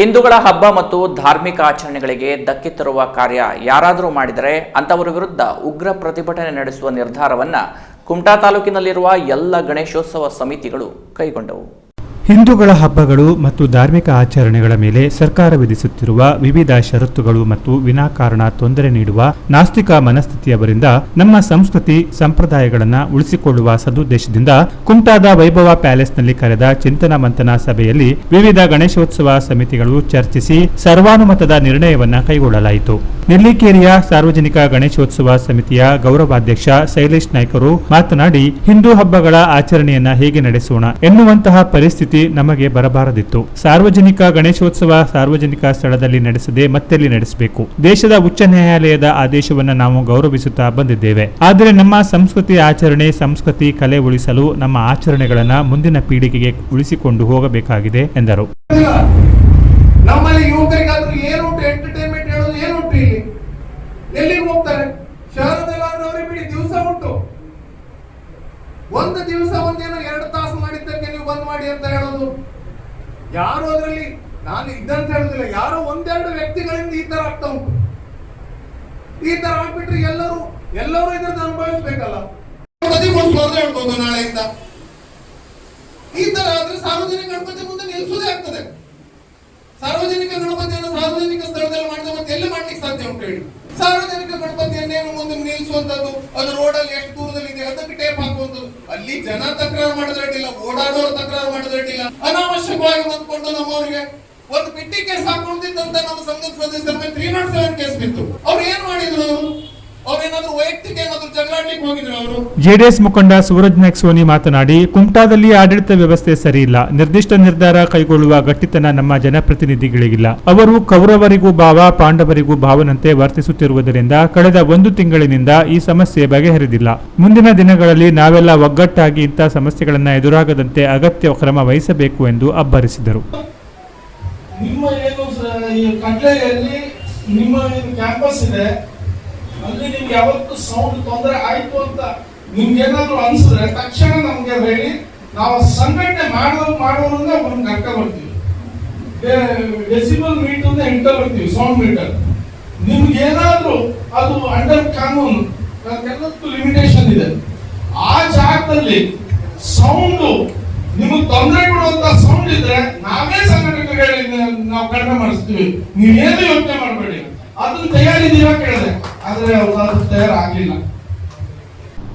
ಹಿಂದೂಗಳ ಹಬ್ಬ ಮತ್ತು ಧಾರ್ಮಿಕ ಆಚರಣೆಗಳಿಗೆ ಧಕ್ಕೆ ತರುವ ಕಾರ್ಯ ಯಾರಾದರೂ ಮಾಡಿದರೆ ಅಂತವರ ವಿರುದ್ಧ ಉಗ್ರ ಪ್ರತಿಭಟನೆ ನಡೆಸುವ ನಿರ್ಧಾರವನ್ನು ಕುಮಟಾ ತಾಲೂಕಿನಲ್ಲಿರುವ ಎಲ್ಲ ಗಣೇಶೋತ್ಸವ ಸಮಿತಿಗಳು ಕೈಗೊಂಡವು. ಹಿಂದೂಗಳ ಹಬ್ಬಗಳು ಮತ್ತು ಧಾರ್ಮಿಕ ಆಚರಣೆಗಳ ಮೇಲೆ ಸರ್ಕಾರ ವಿಧಿಸುತ್ತಿರುವ ವಿವಿಧ ಷರತ್ತುಗಳು ಮತ್ತು ವಿನಾಕಾರಣ ತೊಂದರೆ ನೀಡುವ ನಾಸ್ತಿಕ ಮನಸ್ಥಿತಿಯವರಿಂದ ನಮ್ಮ ಸಂಸ್ಕೃತಿ ಸಂಪ್ರದಾಯಗಳನ್ನು ಉಳಿಸಿಕೊಳ್ಳುವ ಸದುದ್ದೇಶದಿಂದ ಕುಮಟಾದ ವೈಭವ ಪ್ಯಾಲೇಸ್ನಲ್ಲಿ ಕರೆದ ಚಿಂತನ ಮಂಥನ ಸಭೆಯಲ್ಲಿ ವಿವಿಧ ಗಣೇಶೋತ್ಸವ ಸಮಿತಿಗಳು ಚರ್ಚಿಸಿ ಸರ್ವಾನುಮತದ ನಿರ್ಣಯವನ್ನು ಕೈಗೊಳ್ಳಲಾಯಿತು. ನೆಲ್ಲಿಕೇರಿಯ ಸಾರ್ವಜನಿಕ ಗಣೇಶೋತ್ಸವ ಸಮಿತಿಯ ಗೌರವಾಧ್ಯಕ್ಷ ಶೈಲೇಶ್ ನಾಯ್ಕರು ಮಾತನಾಡಿ, ಹಿಂದೂ ಹಬ್ಬಗಳ ಆಚರಣೆಯನ್ನ ಹೇಗೆ ನಡೆಸೋಣ ಎನ್ನುವಂತಹ ಪರಿಸ್ಥಿತಿ ನಮಗೆ ಬರಬಾರದಿತ್ತು. ಸಾರ್ವಜನಿಕ ಗಣೇಶೋತ್ಸವ ಸಾರ್ವಜನಿಕ ಸ್ಥಳದಲ್ಲಿ ನಡೆಸದೆ ಮತ್ತೆಲ್ಲಿ ನಡೆಸಬೇಕು? ದೇಶದ ಉಚ್ಚ ನ್ಯಾಯಾಲಯದ ಆದೇಶವನ್ನು ನಾವು ಗೌರವಿಸುತ್ತಾ ಬಂದಿದ್ದೇವೆ. ಆದರೆ ನಮ್ಮ ಸಂಸ್ಕೃತಿ ಆಚರಣೆ, ಸಂಸ್ಕೃತಿ ಕಲೆ ಉಳಿಸಲು ನಮ್ಮ ಆಚರಣೆಗಳನ್ನ ಮುಂದಿನ ಪೀಳಿಗೆಗೆ ಉಳಿಸಿಕೊಂಡು ಹೋಗಬೇಕಾಗಿದೆ ಎಂದರು. ನಮ್ಮಲ್ಲಿ ಯುವಕರಿಗಾದ್ರೂ ಎಲ್ಲಿಗೆ ಹೋಗ್ತಾರೆ? ಶಹರದಲ್ಲಾದ್ರೂ ಅವ್ರಿಗೆ ಬಿಡಿ, ದಿವಸ ಉಂಟು. ಒಂದು ದಿವಸ ಒಂದೇನೋ ಎರಡು ತಾಸು ಮಾಡಿದ್ದಕ್ಕೆ ನೀವು ಬಂದ್ ಮಾಡಿ ಅಂತ ಹೇಳೋದು. ಯಾರು ಅದರಲ್ಲಿ? ನಾನು ಇದ್ದಂತ ಹೇಳುದಿಲ್ಲ. ಯಾರೋ ಒಂದೆರಡು ವ್ಯಕ್ತಿಗಳಿಂದ ಈ ತರ ಆಗ್ತಾ ಉಂಟು. ಈ ತರ ಆಗ್ಬಿಟ್ರೆ ಎಲ್ಲರೂ ಎಲ್ಲರೂ ಇದ್ರದ್ದು ಅನುಭವಿಸ್ಬೇಕಲ್ಲ. ಸ್ಪರ್ಧೆ ಹೇಳ್ಬೋದು ನಾಳೆಯಿಂದ. ಈ ತರ ಆದ್ರೆ ಸಾರ್ವಜನಿಕ ಗಣಪತಿ ಮುಂದೆ ನಿಲ್ಸೋದೇ ಆಗ್ತದೆ. ಸಾರ್ವಜನಿಕ ಗಣಪತಿಯನ್ನು ಸಾರ್ವಜನಿಕ ಸ್ಥಳದಲ್ಲಿ ಮಾಡಿದ ಮತ್ತೆ ಎಲ್ಲಿ ಮಾಡ್ಲಿಕ್ಕೆ ಸಾಧ್ಯ ಉಂಟು ಹೇಳಿ. ಸಾರ್ವಜನಿಕ ಗಣಪತಿಯನ್ನೇನು ಒಂದು ನಿಲ್ಲಿಸುವಂತದ್ದು ಅದು ರೋಡಲ್ಲಿ ಎಷ್ಟು ದೂರದಲ್ಲಿ ಇದೆ ಅದಕ್ಕೆ ಟೇಪ್ ಹಾಕುವಂತದ್ದು ಅಲ್ಲಿ ಜನ ತಕರಾರು ಮಾಡಿದ್ರೆ ಓಡಾಡೋರು ತಕರಾರು ಮಾಡಿದ್ರೆ ಅನಾವಶ್ಯಕವಾಗಿ ಬಂದ್ಕೊಂಡು ನಮ್ಮವರಿಗೆ ಒಂದು ಪಿಟ್ಟಿ ಕೇಸ್ ಹಾಕೊಂಡಿದ್ದಂತ ನಮ್ಮ ಸಂಘದ ಸದಸ್ಯರ ಮೇಲೆ ತ್ರೀ ನಾಟ್ ಸೆವೆನ್ ಕೇಸ್ ಬಿತ್ತು. ಅವ್ರು ಏನ್ ಮಾಡಿದ್ರು? ಅವರು ಅವ್ರೇನಾದ್ರೂ ವೈಯಕ್ತಿಕ ಏನಾದ್ರು ಹೋಗಿದ್ರು ಅವರು? ಜೆಡಿಎಸ್ ಮುಖಂಡ ಸೂರಜ್ ನಾಯ್ಕ್ ಸೋನಿ ಮಾತನಾಡಿ ಕುಮಟಾದಲ್ಲಿ ಆಡಳಿತ ವ್ಯವಸ್ಥೆ ಸರಿಯಿಲ್ಲ ನಿರ್ದಿಷ್ಟ ನಿರ್ಧಾರ ಕೈಗೊಳ್ಳುವ ಗಟ್ಟಿತನ ನಮ್ಮ ಜನಪ್ರತಿನಿಧಿಗಳಿಗಿಲ್ಲ. ಅವರು ಕೌರವರಿಗೂ ಭಾವ ಪಾಂಡವರಿಗೂ ಭಾವನಂತೆ ವರ್ತಿಸುತ್ತಿರುವುದರಿಂದ ಕಳೆದ ಒಂದು ತಿಂಗಳಿನಿಂದ ಈ ಸಮಸ್ಯೆ ಬಗೆಹರಿದಿಲ್ಲ. ಮುಂದಿನ ದಿನಗಳಲ್ಲಿ ನಾವೆಲ್ಲ ಒಗ್ಗಟ್ಟಾಗಿ ಇಂಥ ಸಮಸ್ಯೆಗಳನ್ನು ಎದುರಾಗದಂತೆ ಅಗತ್ಯ ಕ್ರಮ ವಹಿಸಬೇಕು ಎಂದು ಅಬ್ಬರಿಸಿದರು. ನಿಮ್ಮ ಏನು ಕಡ್ಲೆಯಲ್ಲಿ ನಿಮ್ಮ ಏನು ಕ್ಯಾಂಪಸ್ ಇದೆ ಅಲ್ಲಿ ನಿಮ್ಗೆ ಯಾವತ್ತು ಸೌಂಡ್ ತೊಂದರೆ ಆಯ್ತು ಅಂತ ನಿಮ್ಗೆ ಅನಿಸಿದ್ರೆ ತಕ್ಷಣ ನಮ್ಗೆ ಹೇಳಿ. ನಾವು ಸಂಘಟನೆ ಮಾಡೋರು ಮಾಡೋದ್ರಿಂದ ಒಂದು ಕರ್ಕ ಬರ್ತೀವಿ. ಡೆಸಿಬಲ್ ಮೀಟರ್ ಎಂಟ ಬರ್ತೀವಿ ಸೌಂಡ್ ಮೀಟರ್ ನಿಮ್ಗೆ ಏನಾದ್ರು ಅದು ಅಂಡರ್ ಕಾನೂನು ಅದಕ್ಕೆಲ್ಲದಕ್ಕೂ ಲಿಮಿಟೇಷನ್ ಇದೆ. ಆ ಜಾಗದಲ್ಲಿ ಸೌಂಡ್ ನಿಮಗೆ ತೊಂದರೆ ಕೊಡುವಂತ ಸೌಂಡ್ ಇದ್ರೆ ನಾವೇ ಸಂಘಟನೆಗಳಿಗೆ ನಾವು ಕಡಿಮೆ ಮಾಡಿಸ್ತೀವಿ. ನೀವೇನು ಯೋಚನೆ ಮಾಡಬೇಡಿ. ಅದನ್ನ ತಯಾರಿದ್ದೀರಾ ಕೇಳಿದೆ.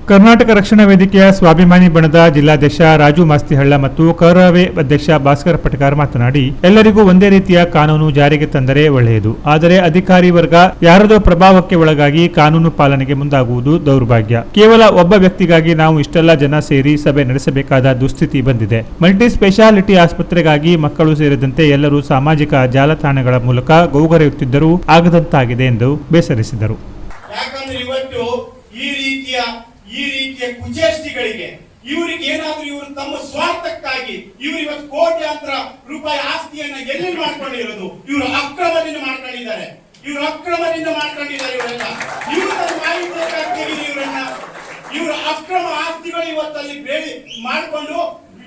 ಕರ್ನಾಟಕ ರಕ್ಷಣಾ ವೇದಿಕೆಯ ಸ್ವಾಭಿಮಾನಿ ಬಣದ ಜಿಲ್ಲಾಧ್ಯಕ್ಷ ರಾಜು ಮಾಸ್ತಿಹಳ್ಳ ಮತ್ತು ಕೌರವೆ ಅಧ್ಯಕ್ಷ ಭಾಸ್ಕರ್ ಪಟಕಾರ್ ಮಾತನಾಡಿ, ಎಲ್ಲರಿಗೂ ಒಂದೇ ರೀತಿಯ ಕಾನೂನು ಜಾರಿಗೆ ತಂದರೆ ಒಳ್ಳೆಯದು. ಆದರೆ ಅಧಿಕಾರಿ ವರ್ಗ ಯಾರದೋ ಪ್ರಭಾವಕ್ಕೆ ಒಳಗಾಗಿ ಕಾನೂನು ಪಾಲನೆಗೆ ಮುಂದಾಗುವುದು ದೌರ್ಭಾಗ್ಯ. ಕೇವಲ ಒಬ್ಬ ವ್ಯಕ್ತಿಗಾಗಿ ನಾವು ಇಷ್ಟೆಲ್ಲ ಜನ ಸೇರಿ ಸಭೆ ನಡೆಸಬೇಕಾದ ದುಸ್ಥಿತಿ ಬಂದಿದೆ. ಮಲ್ಟಿ ಸ್ಪೆಷಾಲಿಟಿ ಆಸ್ಪತ್ರೆಗಾಗಿ ಮಕ್ಕಳು ಸೇರಿದಂತೆ ಎಲ್ಲರೂ ಸಾಮಾಜಿಕ ಜಾಲತಾಣಗಳ ಮೂಲಕ ಗೌಗರೆಯುತ್ತಿದ್ದರೂ ಆಗದಂತಾಗಿದೆ ಎಂದು ಬೇಸರಿಸಿದರು. ಯಾಕಂದ್ರೆ ಇವತ್ತು ಈ ರೀತಿಯ ಈ ರೀತಿಯ ಕುಚೇಷ್ಟಿಗಳಿಗೆ ಇವರಿಗೆ ಏನಾದ್ರೂ ಇವರು ತಮ್ಮ ಸ್ವಾರ್ಥಕ್ಕಾಗಿ ಇವರು ಇವತ್ತು ಕೋಟ್ಯಾಂತರ ರೂಪಾಯಿ ಆಸ್ತಿಯನ್ನ ಎಲ್ಲಿ ಮಾಡ್ಕೊಂಡಿರೋದು? ಇವರು ಅಕ್ರಮದಿಂದ ಮಾಡ್ಕೊಂಡಿದ್ದಾರೆ. ಇವರು ಅಕ್ರಮದಿಂದ ಮಾಡ್ಕೊಂಡಿದ್ದಾರೆ ಇವರೆಲ್ಲ. ಇವರನ್ನ. ಇವರ ಅಕ್ರಮ ಆಸ್ತಿಗಳು ಇವತ್ತಲ್ಲಿ ಬೇಡಿ ಮಾಡಿಕೊಂಡು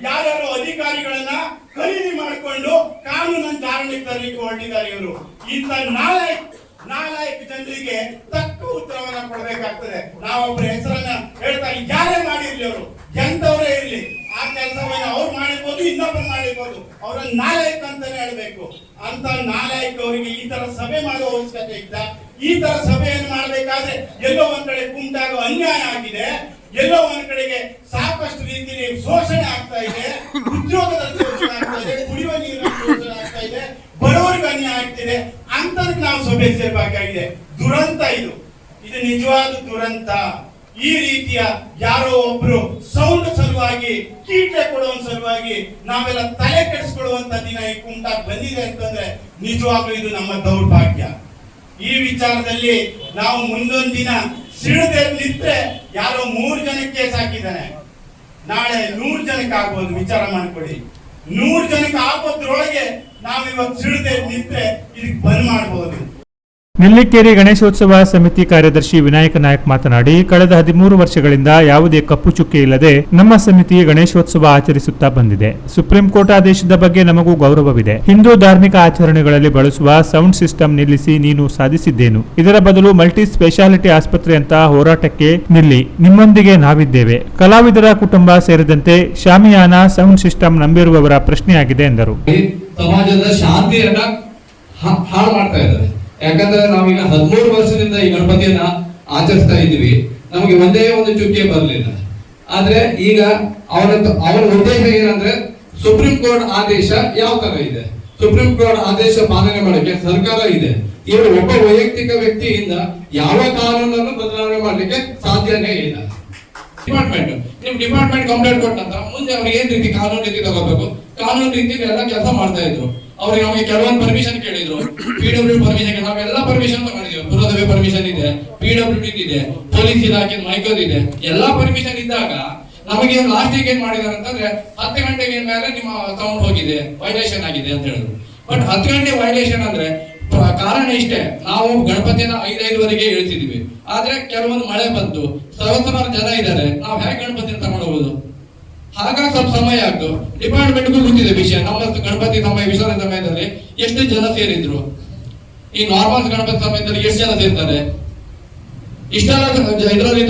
ಯಾರ್ಯಾರು ಅಧಿಕಾರಿಗಳನ್ನ ಖರೀದಿ ಮಾಡಿಕೊಂಡು ಕಾನೂನನ್ನು ಧಾರಣೆಗೆ ತರಲಿಕ್ಕೆ ಹೊರಟಿದ್ದಾರೆ ಇವರು. ಇಂಥ ನಾಲ್ಕು ನಾಲ್ಕು ಜನರಿಗೆ ಉತ್ತರವನ್ನ ಕೊಡಬೇಕಾಗ್ತದೆ. ನಾವೊಬ್ಬರ ಹೆಸರನ್ನ ಹೇಳ್ತಾ ಯಾರೇ ಮಾಡಿರ್ಲಿ ಅವರು. ಎಂತವರೇ ಇರ್ಲಿ. ಆ ಕೆಲಸವನ್ನ ಅವ್ರು ಮಾಡಿರ್ಬೋದು, ಇನ್ನೊಬ್ರು ಮಾಡಿರ್ಬೋದು. ಅವರ ನಾಲಾಯಕ ಅಂತಾನೆ ಹೇಳ್ಬೇಕು. ಅಂತ ನಾಲಾಯಕ್ ಅವರಿಗೆ ಈ ತರ ಸಭೆ ಮಾಡುವ ಅವಶ್ಯಕತೆ ಇದ್ದ ಈ ತರ ಸಭೆಯನ್ನು ಮಾಡ್ಬೇಕಾದ್ರೆ ಎಲ್ಲೋ ಒಂದ್ ಕಡೆ ಕುಂಟಾಗ ಅನ್ಯಾಯ ಆಗಿದೆ. ಎಲ್ಲೋ ಒಂದ್ ಕಡೆಗೆ ಸಾಕಷ್ಟು ರೀತಿಯಲ್ಲಿ ಶೋಷಣೆ ಆಗ್ತಾ ಇದೆ. ಉದ್ಯೋಗದ ಶೋಷಣೆ ಆಗ್ತಾ ಇದೆ. ಕುಡಿಯುವ ನೀರಿನ ಶೋಷಣೆ ಆಗ್ತಾ ಇದೆ. ಬಡವರಿಗೆ ಅನ್ಯಾಯ ಆಗ್ತಿದೆ. ಅಂತದಕ್ಕೆ ನಾವು ಸಭೆ ಸೇರ್ಬೇಕಾಗಿದೆ. ದುರಂತ ಇದು. ಇದು ನಿಜವಾದ ದುರಂತ. ಈ ರೀತಿಯ ಯಾರೋ ಒಬ್ರು ಸೌಂಡ್ ಸಲುವಾಗಿ ಕೀಟೆ ಕೊಡುವ ಸಲುವಾಗಿ ನಾವೆಲ್ಲ ತಲೆ ಕೆಡಿಸ್ಕೊಳ್ಳುವಂತ ದಿನ ಈ ಕುಂಟ ಬಂದಿದೆ ಅಂತಂದ್ರೆ ನಿಜವಾಗ್ಲೂ ಇದು ನಮ್ಮ ದೌರ್ಭಾಗ್ಯ. ಈ ವಿಚಾರದಲ್ಲಿ ನಾವು ಮುಂದೊಂದು ದಿನ ಸಿಡದೆ ನಿಂತ್ರೆ ಯಾರೋ ಮೂರು ಜನಕ್ಕೆ ಕೇಸ್ ನಾಳೆ ನೂರು ಜನಕ್ಕೆ ಆಗ್ಬೋದು, ವಿಚಾರ ಮಾಡ್ಕೊಳ್ಳಿ. ನೂರು ಜನಕ್ಕೆ ಆಗೋದ್ರೊಳಗೆ ನಾವು ಇವತ್ತು ಸಿಡದೆ ನಿಂತ್ರೆ ಇದಕ್ಕೆ ಬಂದ್ ಮಾಡಬಹುದು ನೆಲ್ಲಿಕೇರಿ ಗಣೇಶೋತ್ಸವ ಸಮಿತಿ ಕಾರ್ಯದರ್ಶಿ ವಿನಾಯಕ ನಾಯಕ್ ಮಾತನಾಡಿ, ಕಳೆದ ಹದಿಮೂರು ವರ್ಷಗಳಿಂದ ಯಾವುದೇ ಕಪ್ಪು ಚುಕ್ಕೆ ಇಲ್ಲದೆ ನಮ್ಮ ಸಮಿತಿ ಗಣೇಶೋತ್ಸವ ಆಚರಿಸುತ್ತಾ ಬಂದಿದೆ. ಸುಪ್ರೀಂ ಕೋರ್ಟ್ ಆದೇಶದ ಬಗ್ಗೆ ನಮಗೂ ಗೌರವವಿದೆ. ಹಿಂದೂ ಧಾರ್ಮಿಕ ಆಚರಣೆಗಳಲ್ಲಿ ಬಳಸುವ ಸೌಂಡ್ ಸಿಸ್ಟಮ್ ನಿಲ್ಲಿಸಿ ನೀನು ಸಾಧಿಸಿದ್ದೇನು. ಇದರ ಬದಲು ಮಲ್ಟಿ ಸ್ಪೆಷಾಲಿಟಿ ಆಸ್ಪತ್ರೆ ಅಂತ ಹೋರಾಟಕ್ಕೆ ನಿಲ್ಲಿ. ನಿಮ್ಮೊಂದಿಗೆ ನಾವಿದ್ದೇವೆ. ಕಲಾವಿದರ ಕುಟುಂಬ ಸೇರಿದಂತೆ ಶಾಮಿಯಾನ ಸೌಂಡ್ ಸಿಸ್ಟಮ್ ನಂಬಿರುವವರ ಪ್ರಶ್ನೆಯಾಗಿದೆ ಎಂದರು. ಸಮಾಜದ ಶಾಂತಿಯನ್ನ ಹಾಳು ಮಾಡ್ತಾ ಇದ್ದಾರೆ. ಯಾಕಂದ್ರೆ ನಾವೀಗ ಹದಿಮೂರು ವರ್ಷದಿಂದ ಈ ಗಣಪತಿಯನ್ನ ಆಚರಿಸ್ತಾ ಇದ್ವಿ ನಮಗೆ ಒಂದೇ ಒಂದು ಚುಕ್ಕೆ ಬರಲಿಲ್ಲ. ಆದ್ರೆ ಈಗ ಅವನ ಅವನ ಉದ್ದೇಶ ಏನಂದ್ರೆ ಸುಪ್ರೀಂ ಕೋರ್ಟ್ ಆದೇಶ ಯಾವ ತರ ಇದೆ? ಸುಪ್ರೀಂ ಕೋರ್ಟ್ ಆದೇಶ ಪಾಲನೆ ಮಾಡಲಿಕ್ಕೆ ಸರ್ಕಾರ ಇದೆ. ಇವರು ಒಬ್ಬ ವೈಯಕ್ತಿಕ ವ್ಯಕ್ತಿಯಿಂದ ಯಾವ ಕಾನೂನನ್ನು ಬದಲಾವಣೆ ಮಾಡಲಿಕ್ಕೆ ಸಾಧ್ಯನೇ ಇಲ್ಲ. ಡಿಪಾರ್ಟ್ಮೆಂಟ್, ನಿಮ್ ಡಿಪಾರ್ಟ್ಮೆಂಟ್ ಕಂಪ್ಲೇಂಟ್ ಕೊಟ್ಟ ನಂತರ ಮುಂದೆ ಅವ್ರಿಗೆ ಏನ್ ರೀತಿ ಕಾನೂನು ರೀತಿ ತಗೋಬೇಕು? ಕಾನೂನು ರೀತಿ ಎಲ್ಲ ಕೆಲಸ ಮಾಡ್ತಾ ಇದ್ರು. ಅವ್ರಿಗೆ ನಮಗೆ ಕೆಲವೊಂದು ಪರ್ಮಿಷನ್ ಕೇಳಿದ್ರು. ಪಿ ಡಬ್ಲ್ಯೂ ಪರ್ಮಿಷನ್ ನಾವೆಲ್ಲ ಪರ್ಮಿಷನ್ ತಗೊಂಡಿದ್ದೀವಿ ಪುರಸಭೆ ಪರ್ಮಿಷನ್ ಇದೆ ಪಿ ಡಬ್ಲ್ಯೂ ಇದೆ, ಪೊಲೀಸ್ ಇಲಾಖೆ ಮೈಕಲ್ ಇದೆ. ಎಲ್ಲಾ ಪರ್ಮಿಷನ್ ಇದ್ದಾಗ ನಮಗೆ ಲಾಸ್ಟಿಗೆ ಏನ್ ಮಾಡಿದಾರೆ ಅಂತಂದ್ರೆ ಹತ್ತು ಗಂಟೆಗೆ ಮೇಲೆ ನಿಮ್ಮ ಅಕೌಂಟ್ ಹೋಗಿದೆ ವೈಲೇಷನ್ ಆಗಿದೆ ಅಂತ ಹೇಳಿದ್ರು. ಬಟ್ ಹತ್ತು ಗಂಟೆ ವೈಲೇಷನ್ ಅಂದ್ರೆ ಕಾರಣ ಇಷ್ಟೇ. ನಾವು ಗಣಪತಿನ ಐದೈದುವರೆಗೆ ಇಳಿಸಿದ್ವಿ. ಆದ್ರೆ ಕೆಲವೊಂದು ಮಳೆ ಬಂತು. ಸಹಸ್ರಾರು ಜನ ಇದ್ದಾರೆ. ನಾವು ಹೇಗೆ ಗಣಪತಿನ ತಗೊಂಡು ಹಾಗಾಗಿ ಸ್ವಲ್ಪ ಸಮಯ ಆಗ್ತು ಡಿಪಾರ್ಟ್ಮೆಂಟ್ಗೂ ಗೊತ್ತಿದೆ ವಿಷಯ. ನಮ್ಮ ಗಣಪತಿ ಸಮಯ, ವಿಸರ್ಜನೆ ಸಮಯದಲ್ಲಿ ಎಷ್ಟು ಜನ ಸೇರಿದ್ರು. ಈ ನಾರ್ಮಲ್ ಗಣಪತಿ ಸಮಯದಲ್ಲಿ ಎಷ್ಟು ಜನ ಸೇರ್ತಾರೆ?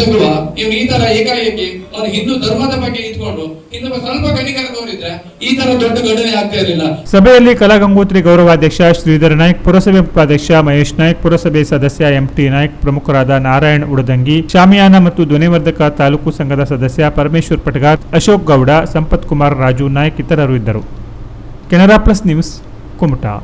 ತಗುವ ಇವ್ನು ಈ ತರ ಏಕಾಏಕಿ ಹಿಂದೂ ಧರ್ಮದ ಬಗ್ಗೆ ಇದ್ಕೊಂಡು ಸ್ವಲ್ಪ ಕಣಿಕರ ಈ ತರ ದೊಡ್ಡ ಘಟನೆ ಆಗ್ತಾ ಇರಲಿಲ್ಲ. ಸಭೆಯಲ್ಲಿ ಕಲಾಗಂಗೋತ್ರಿ ಗೌರವಾಧ್ಯಕ್ಷ ಶ್ರೀಧರ ನಾಯ್ಕ್, ಪುರಸಭೆ ಉಪಾಧ್ಯಕ್ಷ ಮಹೇಶ್ ನಾಯ್ಕ್, ಪುರಸಭೆ ಸದಸ್ಯ ಎಂಟಿ ನಾಯ್ಕ್, ಪ್ರಮುಖರಾದ ನಾರಾಯಣ್ ಉಡದಂಗಿ, ಶಾಮಿಯಾನ ಮತ್ತು ಧ್ವನಿವರ್ಧಕ ತಾಲೂಕು ಸಂಘದ ಸದಸ್ಯ ಪರಮೇಶ್ವರ್ ಪಟಗಾತ್ ಅಶೋಕ್ ಗೌಡ, ಸಂಪತ್ ಕುಮಾರ್, ರಾಜು ನಾಯ್ಕ್ ಇತರರು ಇದ್ದರು. Canara plus news Kumta.